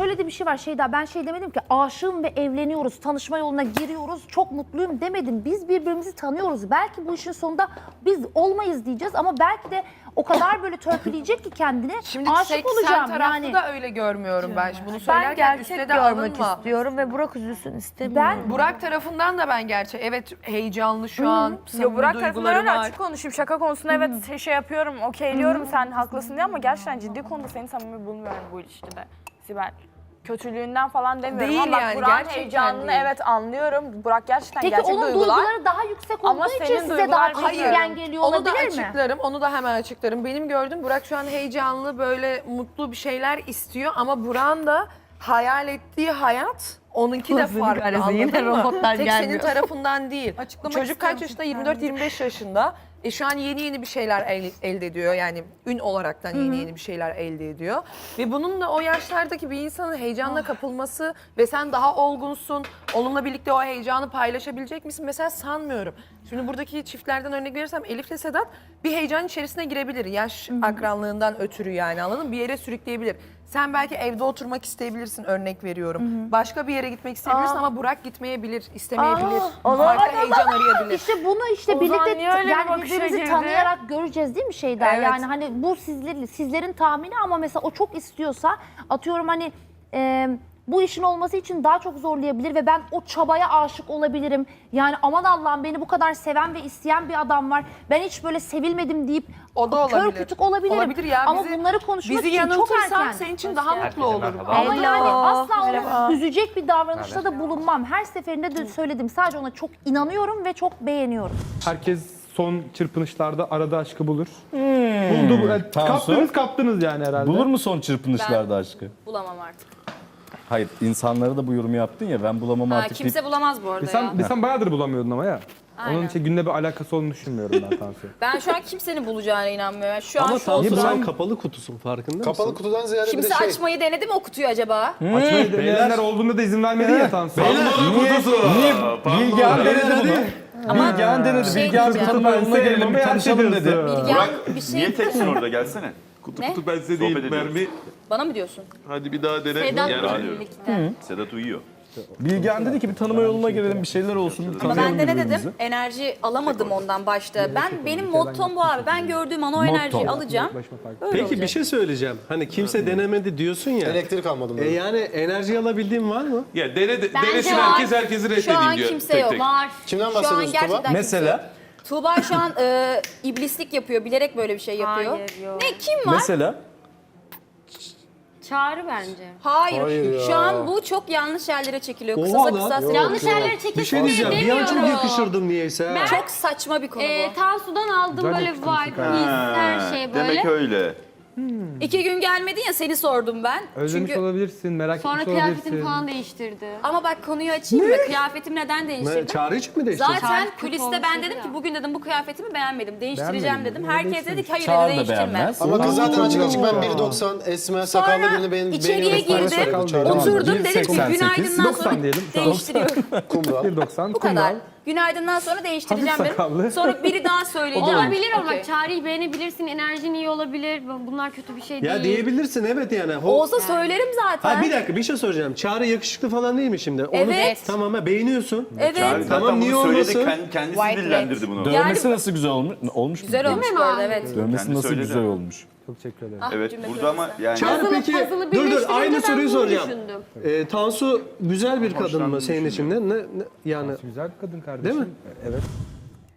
şöyle de bir şey var Şeyda ben şey demedim ki aşığım ve evleniyoruz tanışma yoluna giriyoruz çok mutluyum demedim. Biz birbirimizi tanıyoruz. Belki bu işin sonunda biz olmayız diyeceğiz ama belki de o kadar böyle törpüleyecek ki kendini Şimdi aşık tek sen olacağım taraflı yani. da öyle görmüyorum ben. Şimdi bunu Ben söylerken gerçek üstte de görmek alınma. istiyorum ve Burak üzülsün istemiyorum. Ben Burak tarafından da ben gerçek. Evet heyecanlı şu an. Yo Burak tarafından öyle var. açık konuşayım. Şaka konusunda evet şey- şey yapıyorum, okeyliyorum sen haklısın diye ama gerçekten ciddi konuda seni samimi bulmuyorum bu ilişkide. Sibel. Kötülüğünden falan demiyorum Değil ama bak yani, Burak'ın gerçekten heyecanını değil. evet anlıyorum. Burak gerçekten Peki gerçek onun duygular. duyguları daha yüksek Ama olduğu için senin size duygular daha Hayır. çekingen geliyor Onu da olabilir mi? açıklarım. Onu da hemen açıklarım. Benim gördüğüm Burak şu an heyecanlı böyle mutlu bir şeyler istiyor ama Burak'ın da hayal ettiği hayat onunki de Lafını farklı kahretsin, anladın yine mı? robotlar Tek gelmiyor. senin tarafından değil. Açıklamak Çocuk kaç yaşında? 24-25 yaşında. E şu an yeni yeni bir şeyler el- elde ediyor. Yani ün olaraktan yeni yeni bir şeyler elde ediyor. Ve bunun da o yaşlardaki bir insanın heyecanla kapılması ve sen daha olgunsun. Onunla birlikte o heyecanı paylaşabilecek misin? Mesela sanmıyorum. Şimdi buradaki çiftlerden örnek verirsem Elif ile Sedat bir heyecan içerisine girebilir. Yaş akranlığından ötürü yani anladın mı? Bir yere sürükleyebilir. Sen belki evde oturmak isteyebilirsin örnek veriyorum. Başka bir yere gitmek isteyebilirsin ama Burak gitmeyebilir, istemeyebilir. Farklı heyecan arayabilir. İşte bunu işte Ozan birlikte niye öyle bir yani bakışa birbirimizi girdi? tanıyarak göreceğiz değil mi Şeyda? Evet. Yani hani bu sizlerin sizlerin tahmini ama mesela o çok istiyorsa atıyorum hani e, bu işin olması için daha çok zorlayabilir ve ben o çabaya aşık olabilirim. Yani aman Allah'ım beni bu kadar seven ve isteyen bir adam var. Ben hiç böyle sevilmedim deyip O da kör olabilir. kütük olabilirim. Olabilir ya, ama bizi- bunları konuşmak Bizi için çok yanıltırsam erken. senin için daha mutlu olurum. Ama yani asla onu üzecek bir davranışta da bulunmam. Her seferinde de söyledim. Sadece ona çok inanıyorum ve çok beğeniyorum. Herkes son çırpınışlarda arada aşkı bulur. Buldu bu. Evet, Tansu? kaptınız kaptınız yani herhalde. Bulur mu son çırpınışlarda aşkı? Bulamam artık. Hayır, insanlara da bu yorumu yaptın ya ben bulamam Ha, artık. kimse deyip- bulamaz bu arada Bir sen, ya. bir sen bayağıdır bulamıyordun ama ya. Onun Aynen. için günde bir alakası olduğunu düşünmüyorum ben Tansu. Ben şu an kimsenin bulacağına inanmıyorum. Yani Şu Ama an şu Tansu Niye sen kapalı kutusun farkında Kapalı mısın? kutudan ziyade bir kimse de şey. açmayı denedi mi o kutuyu acaba? Açmayı deneyenler olduğunda da izin vermedin ya Tansu. Bilgehan denedi bunu. Bilgehan denedi. Şey Bilgehan bir diyeceğim. tanıma yoluna gelelim, bir tanışalım dedi. Bilgehan bir şey Niye teksin orada gelsene. Kutu Ne? kutu ben size değil. ediyoruz. Mermi. bana mı diyorsun? Hadi bir daha dene. Sedat Yani. Sedat uyuyor. Bilgehan dedi ki bir tanıma yoluna gelelim, bir şeyler olsun. Ama tanıyalım ben de ne birbirimizi. dedim? Enerji alamadım ondan başta. Ben benim mottom bu abi. Ben gördüğüm an o enerjiyi alacağım. Öyle Peki olacak. bir şey söyleyeceğim. Hani kimse denemedi diyorsun ya. Elektrik almadım. E yani enerji alabildiğin var mı? Ya dene, de- Bence denesin var. herkes herkesi Şu reddedeyim an diyor. kimse tek yok. tek. Var. Kimden Şu an bahsediyorsun Tuba? gerçekten Mesela? kimse yok. Tuğba şu an e, iblislik yapıyor. Bilerek böyle bir şey yapıyor. Hayır, yok. Ne kim var? Mesela? Çağrı bence. Hayır. Hayır Şu ya. an bu çok yanlış yerlere çekiliyor. Oha Kısasa lan. Yanlış yerlere Bir çekilsin şey diyeceğim. Bir an çok demiyorum. yakışırdım niyeyse. ha. Çok saçma bir konu Ee, bu. Tansu'dan aldım böyle vibe, his, her şey böyle. Demek öyle. İki gün gelmedin ya seni sordum ben. Özlemiş Çünkü olabilirsin, merak Sonra etmiş kıyafetini olabilirsin. falan değiştirdi. ama bak konuyu açayım mı? Kıyafetim neden Ne, değiştirdim? çağrı için mi değiştirdin? Zaten Çağrı kuliste ben dedi dedim ya. ki bugün dedim bu kıyafetimi beğenmedim. Değiştireceğim Beğenmedim. dedim. Herkes dedi ki hayır Çağrı dedi da değiştirme. beğenmez. Ama kız zaten açık açık ben Oo. 1.90 esmer sakallı Sonra birini beğen içeriye beğeniyorum. girdim, sakal Çağrı değil. oturdum dedim ki 1.88, günaydından sonra 90 diyelim, tamam. değiştiriyorum. Kumral. 1.90 bu kadar. kumral. Günaydından sonra değiştireceğim Hafif sakallı. dedim. Sonra biri daha söyleyeceğim. Olabilir ama Okey. Çağrı'yı beğenebilirsin, enerjin iyi olabilir. Bunlar kötü bir şey değil. Ya diyebilirsin evet yani. Ho- Olsa söylerim zaten. Ha bir dakika bir şey soracağım. Çağrı yakışıklı falan değil mi şimdi? Onu Evet. Tamam ha beğeniyorsun. Evet. Çağrı zaten Tamam, niye söyledi. olmasın? kend- Kendisi White dillendirdi bunu. Dövmesi nasıl güzel olmuş? Olmuş mu? Güzel olmuş bu arada evet. Dövmesi Kendi nasıl söyledi. güzel olmuş. Çok teşekkür ederim. Ah, Evet cümle burada ama kurarsa. yani Çağrı Puzzle'ı- peki puzzle'ı dur dur birleştirince aynı soruyu bunu soracağım. düşündüm. Ee, Tansu güzel bir kadın mı Hoşlandığını senin için? Ne, ne, ne- yani Güzel bir kadın kardeşim. Değil mi? Evet.